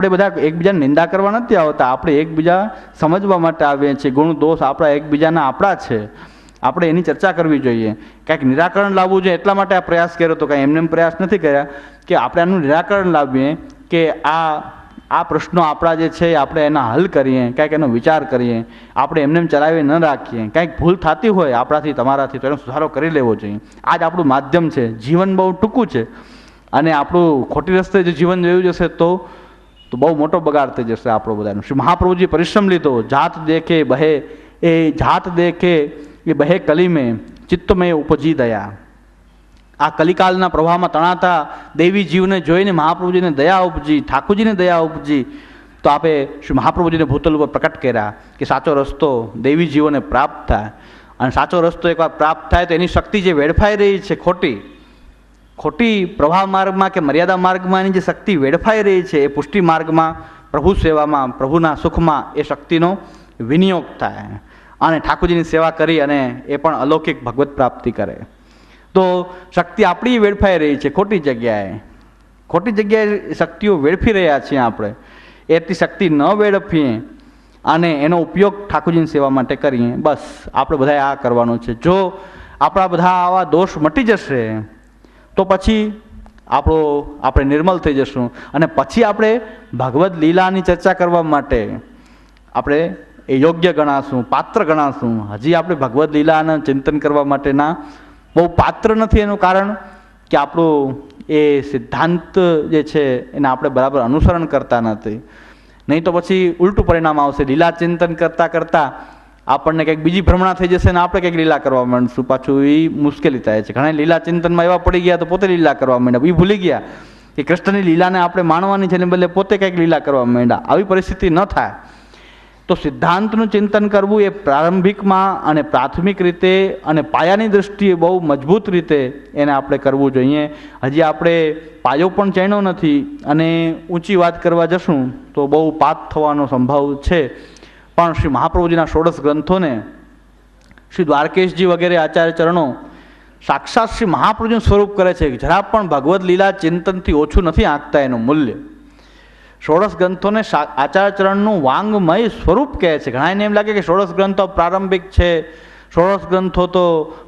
આપણે બધા એકબીજાને નિંદા કરવા નથી આવતા. આપણે એકબીજા સમજવા માટે આવીએ છીએ. ગુણ, દોષ આપણા એકબીજાના આપણા છે. આપણે એની ચર્ચા કરવી જોઈએ. કાંઈક નિરાકરણ લાવવું જોઈએ એટલા માટે આ પ્રયાસ કર્યો હતો કાંઈ એમને એમ પ્રયાસ નથી કર્યા કે આપણે આનું નિરાકરણ લાવીએ કે આ આ પ્રશ્નો આપણા જે છે આપણે એના હલ કરીએ, કાંઈક એનો વિચાર કરીએ. આપણે એમને એમ ચલાવી ન રાખીએ. કાંઈક ભૂલ થતી હોય આપણાથી, તમારાથી, તો એનો સુધારો કરી લેવો જોઈએ. આ જ આપણું માધ્યમ છે. જીવન બહુ ટૂંકું છે. અને આપણું ખોટી રસ્તે જે જીવન જોયું જશે તો તો બહુ મોટો બગાડ થઈ જશે આપણો બધાનો. શ્રી મહાપ્રભુજી પરિશ્રમ લીધો, જાત દેખે બહે, એ જાત દેખે, એ બહે કલીમે ચિત્તમય ઉપજી દયા. આ કલિકાલના પ્રવાહમાં તણાતા દેવી જીવને જોઈને મહાપ્રભુજીને દયા ઉપજી, ઠાકોરજીને દયા ઉપજી, તો આપે શ્રી મહાપ્રભુજીને ભૂતલ ઉપર પ્રકટ કર્યા કે સાચો રસ્તો દેવી જીવોને પ્રાપ્ત થાય. અને સાચો રસ્તો એકવાર પ્રાપ્ત થાય તો એની શક્તિ જે વેડફાઈ રહી છે ખોટી ખોટી પ્રવાહ માર્ગમાં કે મર્યાદા માર્ગમાં એની જે શક્તિ વેડફાઈ રહી છે એ પુષ્ટિ માર્ગમાં પ્રભુ સેવામાં, પ્રભુના સુખમાં એ શક્તિનો વિનિયોગ થાય. અને ઠાકોરજીની સેવા કરી અને એ પણ અલૌકિક ભગવત પ્રાપ્તિ કરે. તો શક્તિ આપણી વેડફાઈ રહી છે ખોટી જગ્યાએ. ખોટી જગ્યાએ શક્તિઓ વેડફી રહ્યા છીએ આપણે. એટલી શક્તિ ન વેડફીએ અને એનો ઉપયોગ ઠાકોરજીની સેવા માટે કરીએ. બસ, આપણે બધાએ આ કરવાનું છે. જો આપણા બધા આવા દોષ મટી જશે તો પછી આપણો, આપણે નિર્મલ થઈ જશું. અને પછી આપણે ભગવદ્ લીલાની ચર્ચા કરવા માટે આપણે એ યોગ્ય ગણાશું, પાત્ર ગણાશું. હજી આપણે ભગવદ્ લીલાના ચિંતન કરવા માટેના બહુ પાત્ર નથી એનું કારણ કે આપણું એ સિદ્ધાંત જે છે એને આપણે બરાબર અનુસરણ કરતા નથી. નહીં તો પછી ઉલટું પરિણામ આવશે. લીલા ચિંતન કરતાં કરતાં આપણને કંઈક બીજી ભ્રમણા થઈ જશે ને આપણે કંઈક લીલા કરવા માંડશું. પાછું એ મુશ્કેલી થાય છે. ઘણા લીલા ચિંતનમાં એવા પડી ગયા તો પોતે લીલા કરવા માંડ્યા. એ ભૂલી ગયા કે કૃષ્ણની લીલાને આપણે માણવાની છે ને બદલે પોતે કંઈક લીલા કરવા માંડ્યા. આવી પરિસ્થિતિ ન થાય. તો સિદ્ધાંતનું ચિંતન કરવું એ પ્રારંભિકમાં અને પ્રાથમિક રીતે અને પાયાની દૃષ્ટિએ બહુ મજબૂત રીતે એને આપણે કરવું જોઈએ. હજી આપણે પાયો પણ ચણ્યો નથી અને ઊંચી વાત કરવા જશું તો બહુ પાત થવાનો સંભવ છે. પણ શ્રી મહાપ્રભુજીના ષોડશ ગ્રંથોને શ્રી દ્વારકેશજી વગેરે આચાર્ય ચરણો સાક્ષાત શ્રી મહાપ્રભુજીનું સ્વરૂપ કરે છે જરા પણ ભગવદ્ લીલા ચિંતનથી ઓછું નથી આંકતા એનું મૂલ્ય. ષોડશ ગ્રંથોને આચાર્ય ચરણનું વાંગમય સ્વરૂપ કહે છે. ઘણાને એમ લાગે કે ષોડશ ગ્રંથો પ્રારંભિક છે. ષોડશ ગ્રંથો તો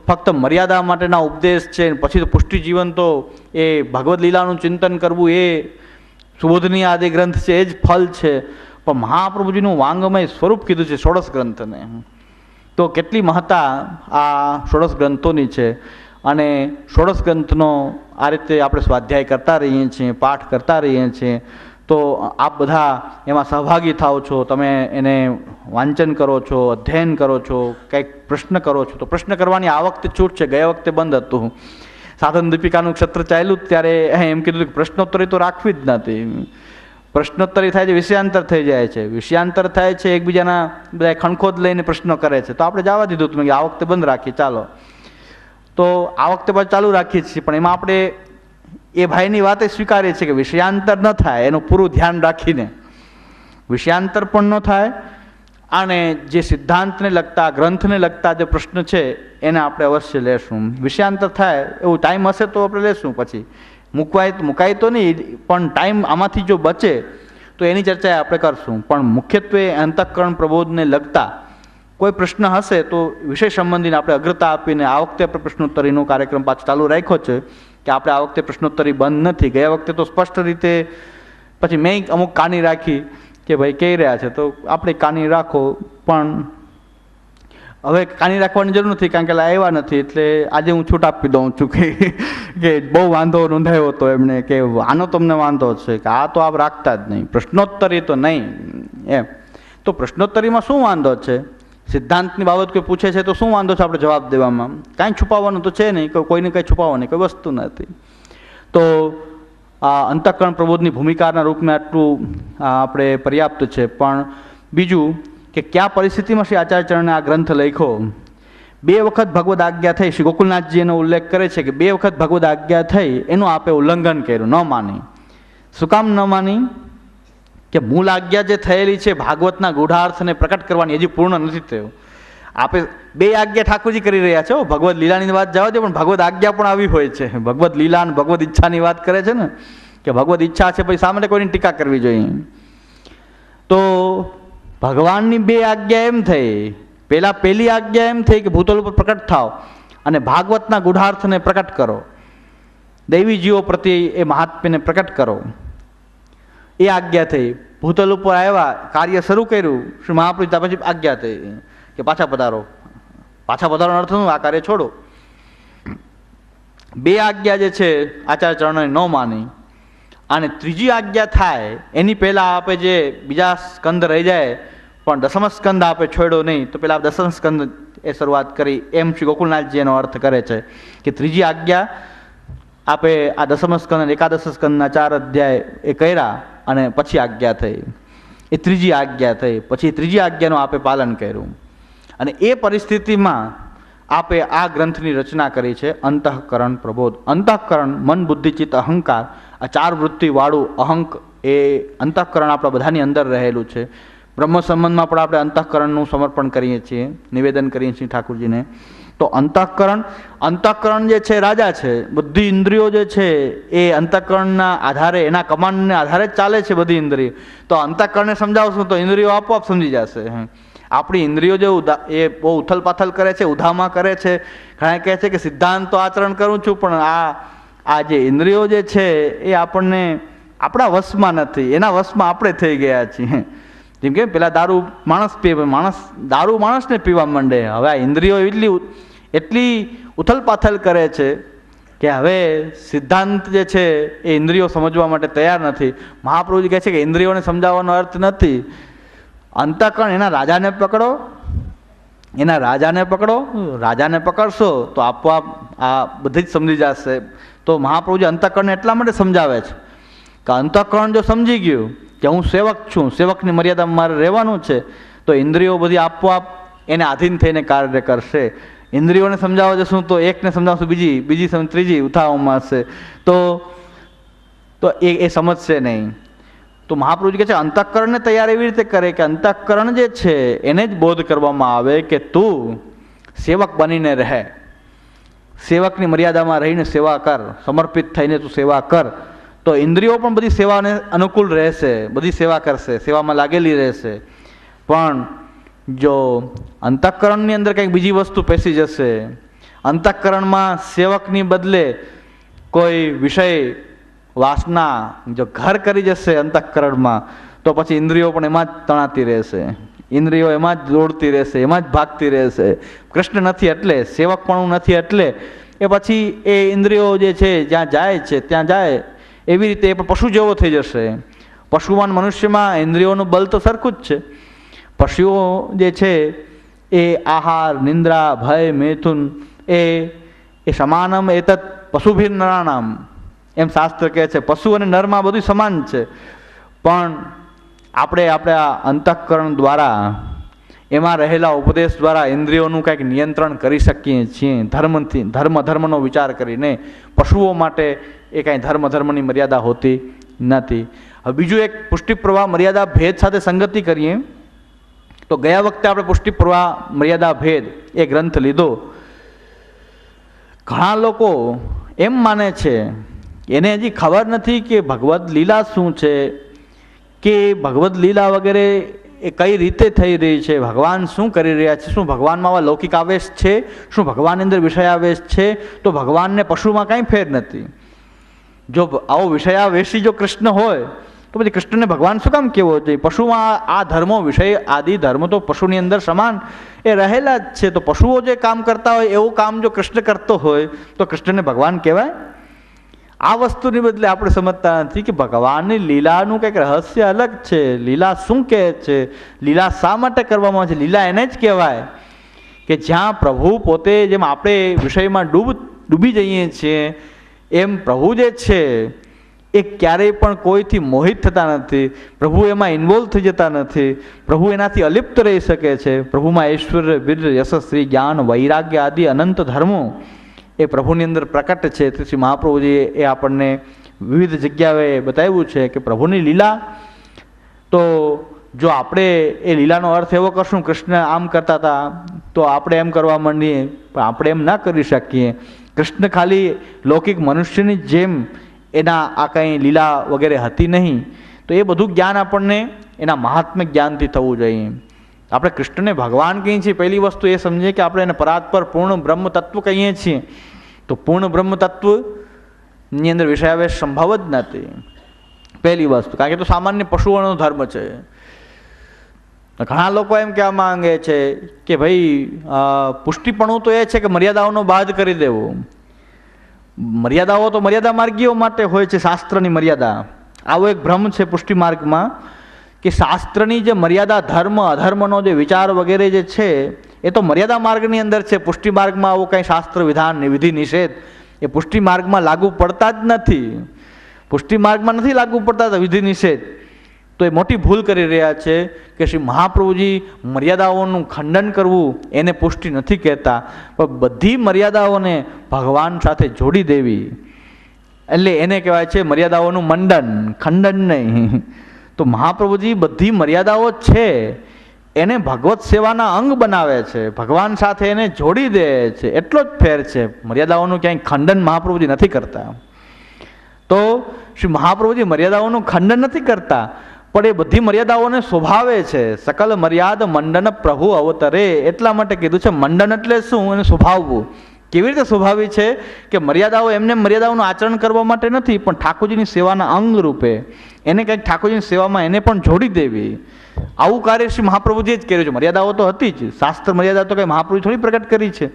ફક્ત મર્યાદા માટેના ઉપદેશ છે. પછી તો પુષ્ટિ જીવન તો એ ભગવદ્ લીલાનું ચિંતન કરવું એ સુબોધની આદિ ગ્રંથ છે. એ જ ફલ છે. પણ મહાપ્રભુજીનું વાંગમય સ્વરૂપ કીધું છે ષોડશ ગ્રંથને. તો કેટલી મહત્તા આ ષોડશ ગ્રંથોની છે? અને ષોડશ ગ્રંથનો આ રીતે આપણે સ્વાધ્યાય કરતા રહીએ છીએ, પાઠ કરતા રહીએ છીએ, તો આપ બધા એમાં સહભાગી થાઓ છો, તમે એને વાંચન કરો છો, અધ્યયન કરો છો, કંઈક પ્રશ્ન કરો છો, તો પ્રશ્ન કરવાની આ વખતે છૂટ છે, ગયા વખતે બંધ હતું. સાધન દીપિકાનું ક્ષેત્ર ચાલ્યું, ત્યારે એમ કીધું કે પ્રશ્નોત્તરી તો રાખવી જ નથી. પ્રશ્નોત્તરી થાય છે, વિષયાંતર થઈ જાય છે. વિષયાંતર થાય છે, એકબીજાના બધા ખણખોદ લઈને પ્રશ્નો કરે છે. તો આપણે જવા દીધું તમે આ વખતે બંધ રાખીએ, ચાલો. તો આ વખતે પણ ચાલુ રાખીએ છીએ, પણ એમાં આપણે એ ભાઈની વાતે સ્વીકારીએ છીએ કે વિષયાંતર ન થાય, એનું પૂરું ધ્યાન રાખીને. વિષયાંતર પણ ન થાય, અને જે સિદ્ધાંતને લગતા, ગ્રંથને લગતા જે પ્રશ્ન છે, એને આપણે અવશ્ય લેશું. વિષયાંતર થાય, એવું ટાઈમ હશે તો આપણે લેશું પછી. મૂકવાય મુકાય તો નહીં, પણ ટાઈમ આમાંથી જો બચે, તો એની ચર્ચા આપણે કરશું. પણ મુખ્યત્વે અંતઃકરણ પ્રબોધને લગતા કોઈ પ્રશ્ન હશે તો વિષય સંબંધીને આપણે અગ્રતા આપીને આ વખતે આપણે પ્રશ્નોત્તરીનો કાર્યક્રમ પાછો ચાલુ રાખ્યો છે કે આપણે આ વખતે પ્રશ્નોત્તરી બંધ નથી. ગયા વખતે તો સ્પષ્ટ રીતે પછી મેં અમુક કાની રાખી કે ભાઈ કહી રહ્યા છે. તો આપણે કાની રાખો, પણ હવે કાની રાખવાની જરૂર નથી કારણ કે આવ્યા નથી. એટલે આજે હું છૂટ આપી દઉં છું કે કે બહુ વાંધો નોંધાયો હતો એમને કે આનો તમને વાંધો છે કે આ તો આપ રાખતા જ નહીં. પ્રશ્નોત્તરી તો નહીં. એમ. તો પ્રશ્નોત્તરીમાં શું વાંધો છે? સિદ્ધાંતની બાબત કોઈ પૂછે છે તો શું વાંધો છે આપણે જવાબ દેવામાં? કાંઈ છુપાવવાનું તો છે નહીં, કોઈ- કોઈને કંઈ છુપાવવાની કોઈ વસ્તુ નથી. તો આ અંતઃકરણ પ્રબોધની ભૂમિકાના રૂપમાં આટલું આપણે પર્યાપ્ત છે. પણ બીજું કે કયા પરિસ્થિતિમાં શ્રી આચાર્યચરણે આ ગ્રંથ લખ્યો? બે વખત ભગવદ આજ્ઞા થઈ. શ્રી ગોકુલનાથજી એનો ઉલ્લેખ કરે છે કે બે વખત ભગવદ આજ્ઞા થઈ, એનું આપે ઉલ્લંઘન કર્યું, ન માની. શું કામ ન માની? કે મૂળ આજ્ઞા જે થયેલી છે, ભાગવતના ગૂઢાર્થને પ્રકટ કરવાની હજી પૂર્ણ નથી થયું. આપે બે આજ્ઞા ઠાકોરજી કરી રહ્યા છો ભગવદ લીલાની વાત જવા દે, પણ ભગવદ આજ્ઞા પણ આવી હોય છે. ભગવદ લીલા અને ભગવદ ઈચ્છાની વાત કરે છે ને, કે ભગવદ ઈચ્છા છે, પછી સામે કોઈની ટીકા કરવી જોઈએ. તો ભગવાનની બે આજ્ઞા એમ થઈ પહેલાં પહેલી આજ્ઞા એમ થઈ કે ભૂતલ ઉપર પ્રકટ થાઓ અને ભાગવતના ગુઢાર્થને પ્રકટ કરો. દૈવીજીઓ પ્રત્યે એ મહાત્મ્યને પ્રકટ કરો. એ આજ્ઞા થઈ. ભૂતલ ઉપર આવ્યા, કાર્ય શરૂ કર્યું. શ્રી મહાપ્રભુ પછી આજ્ઞા થઈ કે પાછા પધારો. પાછા પધારવાનો અર્થ શું? આ કાર્ય છોડો. બે આજ્ઞા જે છે, આચાર્ય ચરણને ન માની. અને ત્રીજી આજ્ઞા થાય, એની પહેલાં આપે જે બીજા સ્કંદ રહી જાય પણ દસમ સ્કંદ આપે છોડ્યો નહીં, તો પેલા દસમ સ્કંદ એ શરૂઆત કરી. એમ શ્રી ગોકુલનાથજી એનો અર્થ કરે છે કે ત્રીજી આજ્ઞા આપે આ દસમ સ્કંદ એકાદશ સ્કંદના ચાર અધ્યાય એ કર્યા અને પછી આજ્ઞા થઈ. એ ત્રીજી આજ્ઞા થઈ. પછી ત્રીજી આજ્ઞાનું આપે પાલન કર્યું. અને એ પરિસ્થિતિમાં આપે આ ગ્રંથની રચના કરી છે અંતઃકરણ પ્રબોધ. અંતઃકરણ, મન બુદ્ધિચિત્ત અહંકાર, આ ચાર વૃત્તિવાળું અહંક એ અંતઃકરણ આપણા બધાની અંદર રહેલું છે. બ્રહ્મ સંબંધમાં પણ આપણે અંતઃકરણનું સમર્પણ કરીએ છીએ, નિવેદન કરીએ છીએ ઠાકુરજીને. તો અંતઃકરણ અંતઃકરણ જે છે રાજા છે બધી ઇન્દ્રિયો જે છે, એ અંતઃકરણના આધારે, એના કમાન્ડને આધારે જ ચાલે છે બધી ઇન્દ્રિયો. તો અંતઃકરણને સમજાવશું તો ઇન્દ્રિયો આપોઆપ સમજી જશે. આપણી ઇન્દ્રિયો જે ઉદા એ બહુ ઉથલ પાથલ કરે છે, ઉધામાં કરે છે. ઘણા કહે છે કે સિદ્ધાંત તો આચરણ કરું છું, પણ આ આ જે ઇન્દ્રિયો જે છે, એ આપણને આપણા વશમાં નથી. એના વશમાં આપણે થઈ ગયા છીએ. જેમ કે પેલા દારૂ માણસ પીવે માણસ, દારૂ માણસને પીવા માંડે. હવે આ ઇન્દ્રિયો એટલી એટલી ઉથલપાથલ કરે છે કે હવે સિદ્ધાંત જે છે એ ઇન્દ્રિયો સમજવા માટે તૈયાર નથી. મહાપ્રભુજી કહે છે કે ઇન્દ્રિયોને સમજાવવાનો અર્થ નથી. અંતકણ એના રાજાને પકડો, એના રાજાને પકડો, રાજાને પકડશો તો આપોઆપ આ બધી જ સમજી જશે. તો મહાપ્રભુજી અંતઃકરણને એટલા માટે સમજાવે છે. કે અંતઃકરણ જો સમજી ગયું કે હું સેવક છું, સેવકની મર્યાદામાં મારે રહેવાનું છે, તો ઇન્દ્રિયો બધી આપોઆપ એને આધીન થઈને કાર્ય કરશે. ઇન્દ્રિયોને સમજાવવા જશું તો એકને સમજાવશું બીજી બીજી ત્રીજી ઉઠાવવામાં હશે તો તો એ એ સમજશે નહીં. તો મહાપ્રભુજી કહે છે, અંતઃકરણને તૈયાર એવી રીતે કરે કે અંતઃકરણ જે છે, એને જ બોધ કરવામાં આવે કે તું સેવક બનીને રહે. સેવકની મર્યાદામાં રહીને સેવા કર, સમર્પિત થઈને તું સેવા કર. તો ઇન્દ્રિયો પણ બધી સેવાને અનુકૂળ રહેશે, બધી સેવા કરશે, સેવામાં લાગેલી રહેશે. પણ જો અંતઃકરણની અંદર કંઈક બીજી વસ્તુ પેસી જશે, અંતઃકરણમાં સેવકની બદલે કોઈ વિષય વાસના જો ઘર કરી જશે અંતઃકરણમાં, તો પછી ઇન્દ્રિયો પણ એમાં જ તણાતી રહેશે. ઇન્દ્રિયો એમાં જ દોડતી રહેશે, એમાં જ ભાગતી રહેશે. કૃષ્ણ નથી એટલે, સેવકપણું નથી એટલે, એ પછી એ ઇન્દ્રિયો જે છે, જ્યાં જાય છે, ત્યાં જાય. એવી રીતે પણ પશુ જેવો થઈ જશે. પશુમાન મનુષ્યમાં ઇન્દ્રિયોનું બલ તો સરખું જ છે. પશુઓ જે છે, એ આહાર, નિંદ્રા, ભય, મેથુન, એ એ સમાનમ એતત પશુભીર નરાણામ એમ શાસ્ત્ર કહે છે, પશુ અને નરમાં બધું સમાન છે. પણ આપણે આપણા અંતઃકરણ દ્વારા એમાં રહેલા ઉપદેશ દ્વારા ઇન્દ્રિયોનું કંઈક નિયંત્રણ કરી શકીએ છીએ. ધર્મથી ધર્મ ધર્મનો વિચાર કરીને પશુઓ માટે એ કાંઈ ધર્મ ધર્મની મર્યાદા હોતી નથી. હવે બીજું એક પુષ્ટિ પ્રવાહ મર્યાદા ભેદ સાથે સંગતિ કરીએ. તો ગયા વખતે આપણે પુષ્ટિ પ્રવાહ મર્યાદા ભેદ એ ગ્રંથ લીધો. ઘણા લોકો એમ માને છે, એને હજી ખબર નથી કે ભગવદ્ લીલા શું છે, કે ભગવદ્ લીલા વગેરે એ કઈ રીતે થઈ રહી છે? ભગવાન શું કરી રહ્યા છે? શું ભગવાનમાં આવા લૌકિક આવેશ છે? શું ભગવાનની અંદર વિષયાવેશ છે? તો ભગવાનને પશુમાં કાંઈ ફેર નથી. જો આવો વિષયાવેશી જો કૃષ્ણ હોય, તો પછી કૃષ્ણને ભગવાન શું કામ કેવો જોઈએ? પશુમાં આ ધર્મો, વિષય, આદિ ધર્મ તો પશુની અંદર સમાન એ રહેલા જ છે. તો પશુઓ જે કામ કરતા હોય, એવું કામ જો કૃષ્ણ કરતો હોય, તો કૃષ્ણને ભગવાન કહેવાય આ વસ્તુની બદલે આપણે સમજતા નથી કે ભગવાનની લીલાનું કંઈક રહસ્ય અલગ છે, લીલા શું કહે છે, લીલા શા માટે કરવામાં છે, લીલા એને જ કહેવાય કે જ્યાં પ્રભુ પોતે જેમ આપણે વિષયમાં ડૂબ, ડૂબી જઈએ છીએ, એમ પ્રભુ જે છે, એ ક્યારેય પણ કોઈથી મોહિત થતા નથી, પ્રભુ એમાં ઇન્વોલ્વ થઈ જતા નથી, પ્રભુ એનાથી અલિપ્ત રહી શકે છે, પ્રભુમાં ઐશ્વર્ય, વીર, યશસ્વી, જ્ઞાન, વૈરાગ્ય આદિ અનંત ધર્મો એ પ્રભુની અંદર પ્રકટ છે. તેથી મહાપ્રભુજીએ એ આપણને વિવિધ જગ્યાએ બતાવ્યું છે કે પ્રભુની લીલા, તો જો આપણે એ લીલાનો અર્થ એવો કરશું, કૃષ્ણ આમ કરતા હતા, તો આપણે એમ કરવા માંડીએ, પણ આપણે એમ ના કરી શકીએ. કૃષ્ણ ખાલી લૌકિક મનુષ્યની જેમ એના આ કંઈ લીલા વગેરે હતી નહીં. તો એ બધું જ્ઞાન આપણને એના મહાત્મ્ય જ્ઞાનથી થવું જોઈએ. આપણે કૃષ્ણને ભગવાન કહીએ છીએ. પહેલી વસ્તુ એ સમજીએ કે આપણે એને પરાત્પર પૂર્ણ બ્રહ્મ તત્વ કહીએ છીએ. તો પૂર્ણ બ્રહ્મ તત્વની અંદર વિષયાવેશ સંભવ જ નથી. પહેલી વસ્તુ, કારણ કે તો સામાન્ય પશુઓનો ધર્મ છે. ઘણા લોકો એમ કહેવા માંગે છે કે ભાઈ પુષ્ટિપણું તો એ છે કે મર્યાદાઓનો બાદ કરી દેવો. મર્યાદાઓ તો મર્યાદા માર્ગીઓ માટે હોય છે, શાસ્ત્રની મર્યાદા. આવો એક ભ્રમ છે પુષ્ટિ માર્ગમાં. કે શાસ્ત્રની જે મર્યાદા ધર્મ, અધર્મનો જે વિચાર વગેરે જે છે, એ તો મર્યાદા માર્ગની અંદર છે. પુષ્ટિ માર્ગમાં આવું કંઈ શાસ્ત્ર, વિધાન વિધિ, નિષેધ એ પુષ્ટિ માર્ગમાં લાગુ પડતા જ નથી. પુષ્ટિ માર્ગમાં નથી લાગુ પડતા વિધિ, નિષેધ. તો એ મોટી ભૂલ કરી રહ્યા છે કે શ્રી મહાપ્રભુજી મર્યાદાઓનું ખંડન કરવું એને પુષ્ટિ નથી કહેતા. પણ બધી મર્યાદાઓને ભગવાન સાથે જોડી દેવી. એટલે એને કહેવાય છે મર્યાદાઓનું મંડન, ખંડન નહીં. તો મહાપ્રભુજી બધી મર્યાદાઓ છે. એને ભગવત સેવાના અંગ બનાવે છે. ભગવાન સાથે એને જોડી દે છે. એટલો જ ફેર છે. મર્યાદાઓનું ક્યાંય ખંડન મહાપ્રભુજી નથી કરતા. તો શ્રી મહાપ્રભુજી મર્યાદાઓનું ખંડન નથી કરતા, પણ એ બધી મર્યાદાઓને સ્વભાવે છે. સકલ મર્યાદ મંડન પ્રભુ અવતરે. એટલા માટે કીધું છે, મંડન એટલે શું? એને સ્વભાવવું કેવી રીતે સ્વભાવી છે કે મર્યાદાઓ એમને મર્યાદાઓનું આચરણ કરવા માટે નથી, પણ ઠાકોરજીની સેવાના અંગ રૂપે એને કંઈક ઠાકોરજીની સેવામાં એને પણ જોડી દેવી. આવું કાર્ય શ્રી મહાપ્રભુજીએ જ કર્યું છે. મર્યાદાઓ તો હતી જ. શાસ્ત્ર મર્યાદા તો કંઈ મહાપ્રભુ થોડી પ્રગટ કરી છે.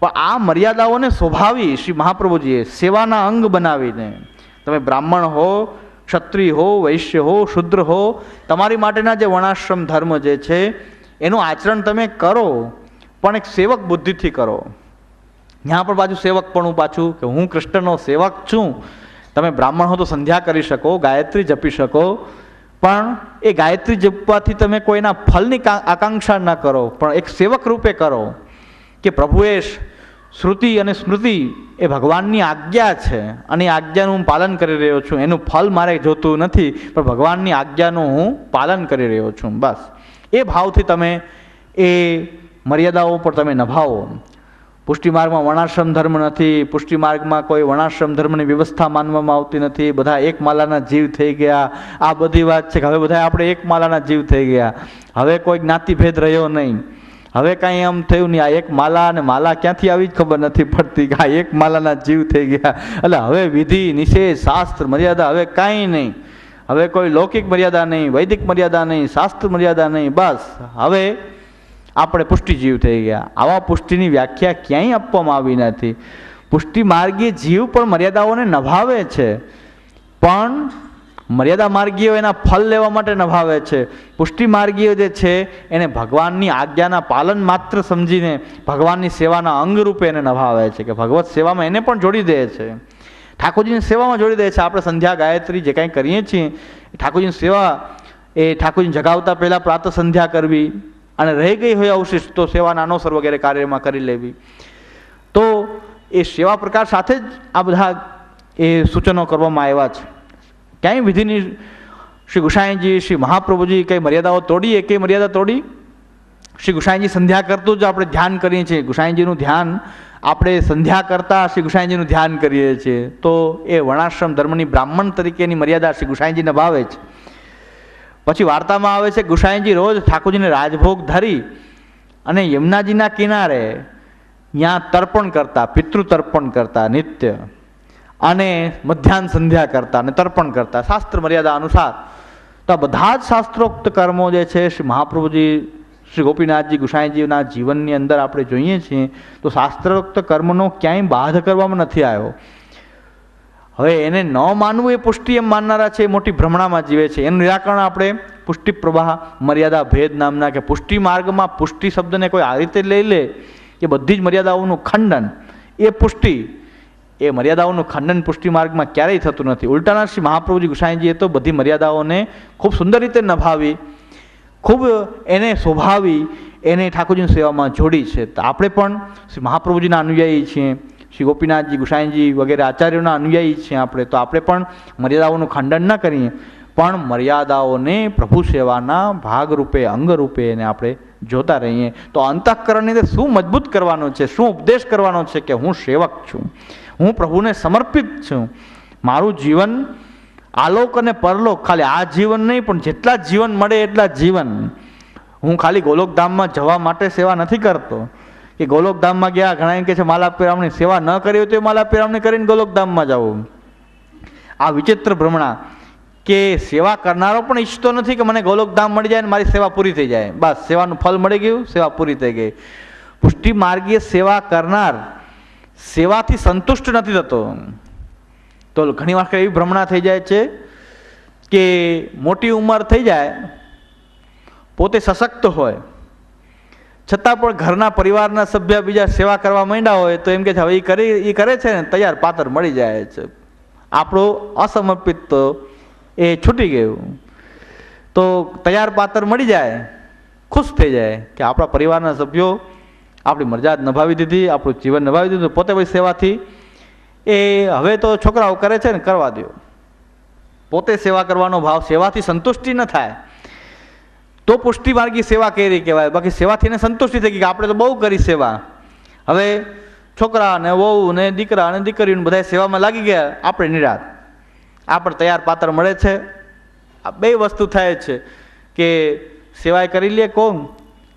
પણ આ મર્યાદાઓને સ્વભાવી શ્રી મહાપ્રભુજીએ સેવાના અંગ બનાવીને, તમે બ્રાહ્મણ હો, ક્ષત્રિય હો, વૈશ્ય હો, શુદ્ર હો, તમારી માટેના જે વર્ણાશ્રમ ધર્મ જે છે, એનું આચરણ તમે કરો, પણ એક સેવક બુદ્ધિથી કરો. ત્યાં પણ પાછું સેવકપણું પાછું કે હું કૃષ્ણનો સેવક છું. તમે બ્રાહ્મણ હો તો સંધ્યા કરી શકો, ગાયત્રી જપી શકો, પણ એ ગાયત્રી જપવાથી તમે કોઈના ફલની આકાંક્ષા ન કરો, પણ એક સેવક રૂપે કરો કે પ્રભુએ શ્રુતિ અને સ્મૃતિ એ ભગવાનની આજ્ઞા છે અને એ આજ્ઞાનું હું પાલન કરી રહ્યો છું. એનું ફલ મારે જોતું નથી, પણ ભગવાનની આજ્ઞાનું હું પાલન કરી રહ્યો છું. બસ. એ ભાવથી તમે એ મર્યાદાઓ પર તમે નભાવો. પુષ્ટિ માર્ગમાં વર્ણાશ્રમ ધર્મ નથી પુષ્ટિ માર્ગમાં કોઈ વર્ણાશ્રમ ધર્મની વ્યવસ્થા માનવામાં આવતી નથી, બધા એક માલાના જીવ થઈ ગયા. આ બધી વાત છે કે હવે બધા આપણે એક માલાના જીવ થઈ ગયા. હવે કોઈ જ્ઞાતિભેદ રહ્યો નહીં. હવે કાંઈ એમ થયું નહીં, આ એક માલા અને માલા ક્યાંથી આવી જ ખબર નથી પડતી કે આ એક માલાના જીવ થઈ ગયા. એટલે હવે વિધિ, નિષેધ, શાસ્ત્ર, મર્યાદા હવે કાંઈ નહીં. હવે કોઈ લૌકિક મર્યાદા નહીં, વૈદિક મર્યાદા નહીં, શાસ્ત્ર મર્યાદા નહીં, બસ. હવે આપણે પુષ્ટિ જીવ થઈ ગયા. આવા પુષ્ટિની વ્યાખ્યા ક્યાંય આપવામાં આવી નથી. પુષ્ટિ માર્ગીય જીવ પણ મર્યાદાઓને નભાવે છે. પણ મર્યાદા માર્ગીઓ એના ફલ લેવા માટે નભાવે છે. પુષ્ટિ માર્ગીઓ જે છે, એને ભગવાનની આજ્ઞાના પાલન માત્ર સમજીને ભગવાનની સેવાના અંગ રૂપે એને નભાવે છે કે ભગવત સેવામાં એને પણ જોડી દે છે. ઠાકોરજીની સેવામાં જોડી દે છે. આપણે સંધ્યા ગાયત્રી જે કાંઈ કરીએ છીએ, ઠાકોરજીની સેવા એ ઠાકોરજીને જગાવતા પહેલાં પ્રાતઃ સંધ્યા કરવી અને રહી ગઈ હોય અવશિષ્ટ તો સેવાના અનોસર વગેરે કાર્યમાં કરી લેવી. તો એ સેવા પ્રકાર સાથે જ આ બધા એ સૂચનો કરવામાં આવ્યા છે. ક્યાંય વિધિની શ્રી ગુસાઈજી, શ્રી મહાપ્રભુજી કઈ મર્યાદાઓ તોડી? એ કઈ મર્યાદા તોડી? શ્રી ગુસાઈજી સંધ્યા કરતું જ આપણે ધ્યાન કરીએ છીએ. ગુસાઈજીનું ધ્યાન આપણે સંધ્યા કરતાં શ્રી ગુસાઈજીનું ધ્યાન કરીએ છીએ. તો એ વર્ણાશ્રમ ધર્મની બ્રાહ્મણ તરીકેની મર્યાદા શ્રી ગુસાઈજીને ભાવે છે. પછી વાર્તામાં આવે છે, ગુસાઈજી રોજ ઠાકોરજીને રાજભોગ ધરી અને યમુનાજીના કિનારે ત્યાં તર્પણ કરતા પિતૃ તર્પણ કરતા, નિત્ય અને મધ્યાહન સંધ્યા કરતા અને તર્પણ કરતા. શાસ્ત્ર મર્યાદા અનુસાર તો આ બધા જ શાસ્ત્રોક્ત કર્મો જે છે, શ્રી મહાપ્રભુજી, શ્રી ગોપીનાથજી, ગુસાઈજીના જીવનની અંદર આપણે જોઈએ છીએ, તો શાસ્ત્રોક્ત કર્મનો ક્યાંય બાધ કરવામાં નથી આવ્યો. હવે એને ન માનવું એ પુષ્ટિ એમ માનનારા છે, એ મોટી ભ્રમણામાં જીવે છે. એનું નિરાકરણ આપણે પુષ્ટિ પ્રવાહ મર્યાદા ભેદ નામના કે પુષ્ટિ માર્ગમાં પુષ્ટિ શબ્દને કોઈ આ રીતે લઈ લે કે બધી જ મર્યાદાઓનું ખંડન, એ પુષ્ટિ, એ મર્યાદાઓનું ખંડન પુષ્ટિ માર્ગમાં ક્યારેય થતું નથી. ઉલટાના શ્રી મહાપ્રભુજી ગુસાઈજીએ તો બધી મર્યાદાઓને ખૂબ સુંદર રીતે નભાવી, ખૂબ એને શોભાવી, એને ઠાકોરજીની સેવામાં જોડી છે. તો આપણે પણ શ્રી મહાપ્રભુજીના અનુયાયી છીએ. શ્રી ગોપીનાથજી ગુસાઈજી વગેરે આચાર્યોના અનુયાયી છીએ આપણે. તો આપણે પણ મર્યાદાઓનું ખંડન ન કરીએ, પણ મર્યાદાઓને પ્રભુ સેવાના ભાગરૂપે, અંગરૂપે એને આપણે જોતા રહીએ. તો અંતઃકરણની અંદર શું મજબૂત કરવાનો છે, શું ઉપદેશ કરવાનો છે કે હું સેવક છું, હું પ્રભુને સમર્પિત છું? મારું જીવન આલોક અને પરલોક, ખાલી આ જીવન નહીં, પણ જેટલા જીવન મળે એટલા જીવન. હું ખાલી ગોલોકધામમાં જવા માટે સેવા નથી કરતો. કે ગોલોકધામમાં ગયા, ઘણા એમ કે છે માલા સેવા ન કરી હોય તો એ માલા કરીને ગોલોકધામમાં જવું આ વિચિત્ર ભ્રમણા કે સેવા કરનારો પણ ઈચ્છતો નથી કે મને ગોલોકધામ મળી જાય ને મારી સેવા પૂરી થઈ જાય. બસ, સેવાનું ફળ મળી ગયું, સેવા પૂરી થઈ ગઈ. પુષ્ટિ માર્ગીય સેવા કરનાર સેવાથી સંતુષ્ટ નથી થતો. તો ઘણી વાર એવી ભ્રમણા થઈ જાય છે કે મોટી ઉંમર થઈ જાય, પોતે સશક્ત હોય છતાં પણ ઘરના પરિવારના સભ્ય બીજા સેવા કરવા માંડ્યા હોય તો એમ કે હવે એ કરી એ કરે છે ને, તૈયાર પાત્ર મળી જાય છે. આપણું અસમર્પિત તો એ છૂટી ગયું. તો તૈયાર પાત્ર મળી જાય, ખુશ થઈ જાય કે આપણા પરિવારના સભ્યો આપણી મરજાદ નભાવી દીધી, આપણું જીવન નભાવી દીધું પોતે પછી સેવાથી એ હવે તો છોકરાઓ કરે છે ને, કરવા દો પોતે સેવા કરવાનો ભાવ સેવાથી સંતુષ્ટિ ન થાય. તો પુષ્ટિ માર્ગી સેવા કરી કહેવાય. બાકી સેવાથી એને સંતુષ્ટિ થઈ ગઈ કે આપણે તો બહુ કરી સેવા. હવે છોકરા ને વહુ ને દીકરા અને દીકરીઓને બધા સેવામાં લાગી ગયા. આપણે નિરાત. આપણે તૈયાર પાત્ર મળે છે. આ બે વસ્તુ થાય છે કે સેવાય કરી લે કોણ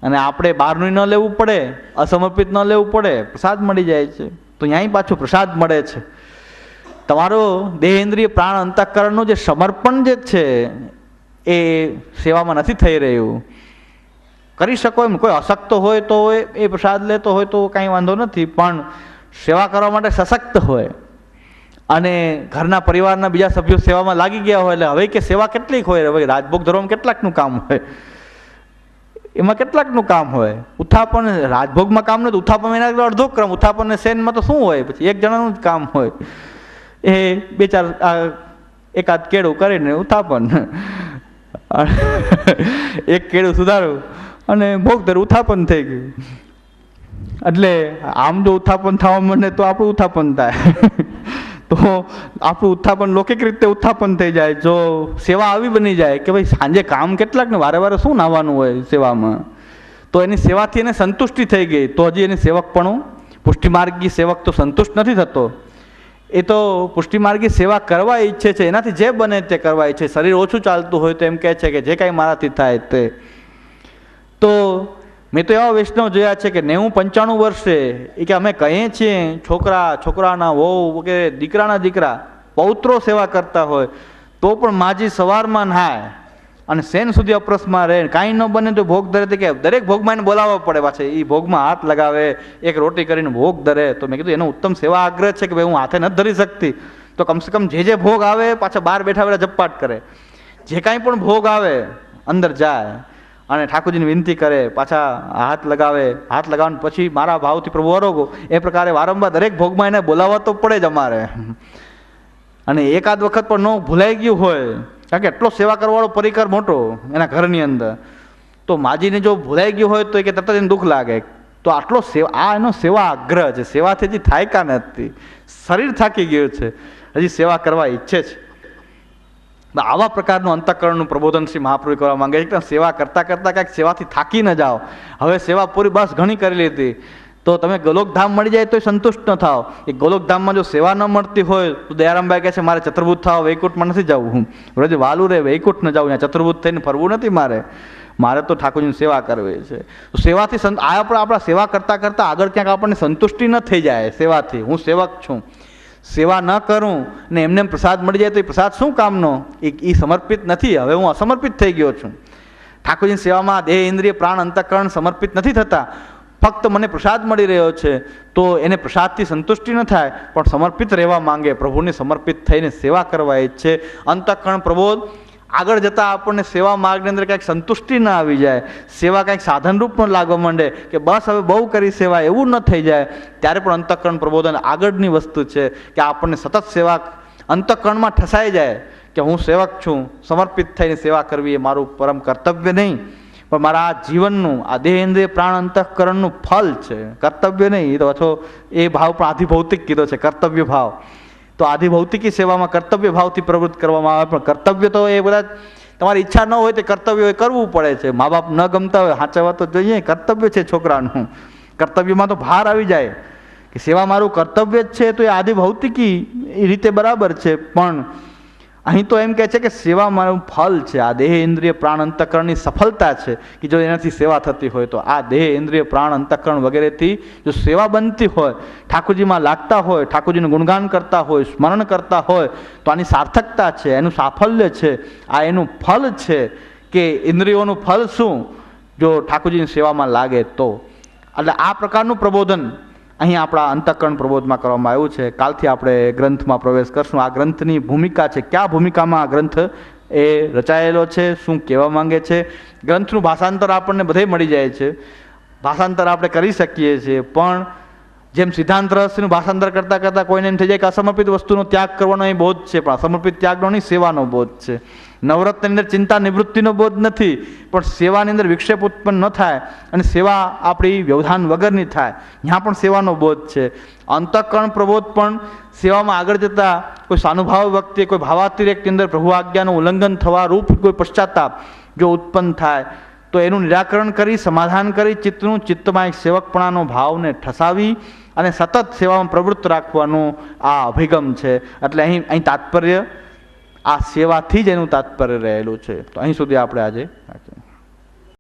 અને આપણે બહારનું ન લેવું પડે, અસમર્પિત ન લેવું પડે, પ્રસાદ મળી જાય છે. તો અહીં પાછું પ્રસાદ મળે છે. તમારો દેહેન્દ્રિય પ્રાણ અંતઃકરણનું જે સમર્પણ જે છે એ સેવામાં નથી થઈ રહ્યું. કરી શકો એમ, કોઈ અશક્ત હોય તો એ પ્રસાદ લેતો હોય તો કાંઈ વાંધો નથી, પણ સેવા કરવા માટે સશક્ત હોય અને ઘરના પરિવારના બીજા સભ્યો સેવામાં લાગી ગયા હોય, એટલે હવે કે સેવા કેટલીક હોય, હવે રાજભોગ ધર્મમાં કેટલાકનું કામ હોય, એમાં કેટલાકનું કામ હોય. ઉત્થાપન રાજભોગમાં કામ નથી ઉત્થાપન એના અડધો ક્રમ ઉત્થાપન ને સેનમાં તો શું હોય? પછી એક જણાનું જ કામ હોય. એ બે ચાર એકાદ કેળું કરીને ઉત્થાપન એક કેળું સુધારું અને ભોગધર ઉત્થાપન થઈ ગયું. એટલે આમ જો ઉત્થાપન થવા મને તો આપણું ઉત્થાપન થાય. તો આપણું ઉત્થાપન લૌકિક રીતે ઉત્થાપન થઈ જાય. જો સેવા આવી બની જાય કે ભાઈ સાંજે કામ કેટલાક ને વારે વારે શું નાવાનું હોય સેવામાં? તો એની સેવાથી એને સંતુષ્ટિ થઈ ગઈ. તો હજી એની પણ પુષ્ટિમાર્ગી સેવક તો સંતુષ્ટ નથી થતો. એ તો પુષ્ટિમાર્ગી સેવા કરવા ઈચ્છે છે. એનાથી જે બને તે કરવા ઈચ્છે. શરીર ઓછું ચાલતું હોય તો એમ કહે છે કે જે કાંઈ મારાથી થાય તે. તો મેં તો એવા વૈષ્ણવ જોયા છે કે નેવું પંચાણું વર્ષે એ કે અમે કહીએ છીએ, છોકરા, છોકરાના વહુ વગેરે, દીકરાના દીકરા, પૌત્રો સેવા કરતા હોય, તો પણ માજી સવારમાં નહાય. અને સેન સુધી અપ્રસમાં રહે. કાંઈ ન બને તો ભોગ ધરે કે દરેક ભોગમાં એને બોલાવવા પડે પાછે. એ ભોગમાં હાથ લગાવે, એક રોટી કરીને ભોગ ધરે. તો મેં કીધું, એનો ઉત્તમ સેવા આગ્રહ છે કે ભાઈ હું હાથે નથી ધરી શકતી. તો કમસે કમ જે જે ભોગ આવે, પાછા બહાર બેઠા બેઠા જપપાટ કરે. જે કાંઈ પણ ભોગ આવે, અંદર જાય અને ઠાકોરજીની વિનંતી કરે, પાછા હાથ લગાવે. હાથ લગાવવાનું પછી મારા ભાવથી પ્રભુ આરોગો એ પ્રકારે વારંવાર દરેક ભોગમાં એને બોલાવવા તો પડે જ અમારે. અને એકાદ વખત પણ ન ભૂલાઈ ગયું હોય કારણ કે એટલો સેવા કરવાવાળો પરિકર મોટો એના ઘરની અંદર. તો માજીને જો ભૂલાઈ ગયું હોય તો કે તરત એને દુઃખ લાગે. તો આટલો સેવા, આ એનો સેવા આગ્રહ છે. સેવાથી હજી થાય કા નથી? શરીર થાકી ગયું છે. હજી સેવા કરવા ઈચ્છે છે. આવા પ્રકારનું અંતઃકરણનું પ્રબોધન શ્રી મહાપ્રભુ કરવા માંગે છે. સેવા કરતાં કરતાં કાંઈક સેવાથી થાકી ન જાઓ. હવે સેવા પૂરી બસ ઘણી કરી લીધી. તો તમે ગોલોકધામ મળી જાય તો સંતુષ્ટ ન થાઓ. એ ગોલોકધામમાં જો સેવા ન મળતી હોય તો દયારામભાઈ કહે છે, મારે ચતુર્ભુત થાવ, વૈકુંઠમાં નથી જવું હું. રોજ વાલું રહે વૈકુંઠ ન જાઉં ત્યાં ચતુર્ભુત થઈને ફરવું નથી મારે. મારે તો ઠાકોરજીની સેવા કરવી છે. તો સેવાથી આ આપણે સેવા કરતાં કરતાં આગળ ક્યાંક આપણને સંતુષ્ટિ ન થઈ જાય સેવાથી. હું સેવક છું. સેવા ન કરું ને એમને પ્રસાદ મળી જાય તો એ પ્રસાદ શું કામનો? એ સમર્પિત નથી. હવે હું અસમર્પિત થઈ ગયો છું. ઠાકોરજીની સેવામાં દેહ, ઇન્દ્રિય, પ્રાણ, અંતઃકરણ સમર્પિત નથી થતા. ફક્ત મને પ્રસાદ મળી રહ્યો છે, તો એને પ્રસાદથી સંતુષ્ટિ ન થાય, પણ સમર્પિત રહેવા માંગે, પ્રભુને સમર્પિત થઈને સેવા કરવા ઈચ્છે. અંતઃકરણ પ્રબોધ, આગળ જતાં આપણને સેવા માર્ગની અંદર કાંઈક સંતુષ્ટિ ન આવી જાય, સેવા કાંઈક સાધનરૂપ પણ લાગવા માંડે, કે બસ હવે બહુ કરી સેવા એવું ન થઈ જાય, ત્યારે પણ અંતઃકરણ પ્રબોધન આગળની વસ્તુ છે, કે આપણને સતત સેવા અંતઃકરણમાં ઠસાઈ જાય, કે હું સેવક છું, સમર્પિત થઈને સેવા કરવી એ મારું પરમ કર્તવ્ય નહીં. પણ મારા આ જીવનનું, આ દેહેન્દ્રિય પ્રાણ અંતઃકરણનું ફલ છે. કર્તવ્ય નહીં, એ તો અછો એ ભાવ પણ આધિભૌતિક કીધો છે, કર્તવ્ય ભાવ. તો આધિભૌતિકી સેવામાં કર્તવ્ય ભાવથી પ્રવૃત્ત કરવામાં આવે, પણ કર્તવ્ય તો એ બધા, તમારી ઈચ્છા ન હોય તે કર્તવ્ય કરવું પડે છે. મા બાપ ન ગમતા હોય સાચવવા તો જોઈએ, કર્તવ્ય છે છોકરાનું. કર્તવ્યમાં તો ભાર આવી જાય. કે સેવા મારું કર્તવ્ય જ છે, તો એ આધિભૌતિકી એ રીતે બરાબર છે. પણ અહીં તો એમ કહે છે કે સેવા મારું ફલ છે. આ દેહ ઇન્દ્રિય પ્રાણ અંતકરણની સફળતા છે કે જો એનાથી સેવા થતી હોય તો. આ દેહ ઇન્દ્રિય પ્રાણ અંતકરણ વગેરેથી જો સેવા બનતી હોય, ઠાકોરજીમાં લાગતા હોય, ઠાકોરજીનું ગુણગાન કરતા હોય, સ્મરણ કરતા હોય, તો આની સાર્થકતા છે, એનું સાફલ્ય છે. આ એનું ફલ છે કે ઇન્દ્રિયોનું ફલ શું? જો ઠાકોરજીની સેવામાં લાગે તો. એટલે આ પ્રકારનું પ્રબોધન અહીં આપણા અંતઃકરણ પ્રબોધમાં કરવામાં આવ્યું છે. કાલથી આપણે ગ્રંથમાં પ્રવેશ કરશું. આ ગ્રંથની ભૂમિકા છે. કયા ભૂમિકામાં આ ગ્રંથ એ રચાયેલો છે? શું કહેવા માંગે છે? ગ્રંથનું ભાષાંતર આપણને બધે મળી જાય છે. ભાષાંતર આપણે કરી શકીએ છીએ, પણ જેમ સિદ્ધાંત રહસ્યનું ભાષાંતર કરતાં કરતાં કોઈને એમ થઈ જાય કે અસમર્પિત વસ્તુનો ત્યાગ કરવાનો એ બોધ છે, પણ અસમર્પિત ત્યાગનો નહીં, સેવાનો બોધ છે. નવરત્નની અંદર ચિંતા નિવૃત્તિનો બોધ નથી, પણ સેવાની અંદર વિક્ષેપ ઉત્પન્ન ન થાય અને સેવા આપણી વ્યવધાન વગરની થાય. ત્યાં પણ સેવાનો બોધ છે. અંતઃકરણ પ્રબોધ પણ સેવામાં આગળ જતાં કોઈ સાનુભાવ વ્યક્તિ કોઈ ભાવાતિરેકની અંદર પ્રભુ આજ્ઞાનું ઉલ્લંઘન થવા રૂપ કોઈ પશ્ચાતાપ જો ઉત્પન્ન થાય, તો એનું નિરાકરણ કરી, સમાધાન કરી, ચિત્તનું ચિત્તમાં એક સેવકપણાનો ભાવને ઠસાવી અને સતત સેવામાં પ્રવૃત્ત રાખવાનું આ અભિગમ છે. એટલે અહીં અહીં તાત્પર્ય આ સેવાથી જ એનું તાત્પર્ય રહેલું છે. તો અહીં સુધી આપણે આજે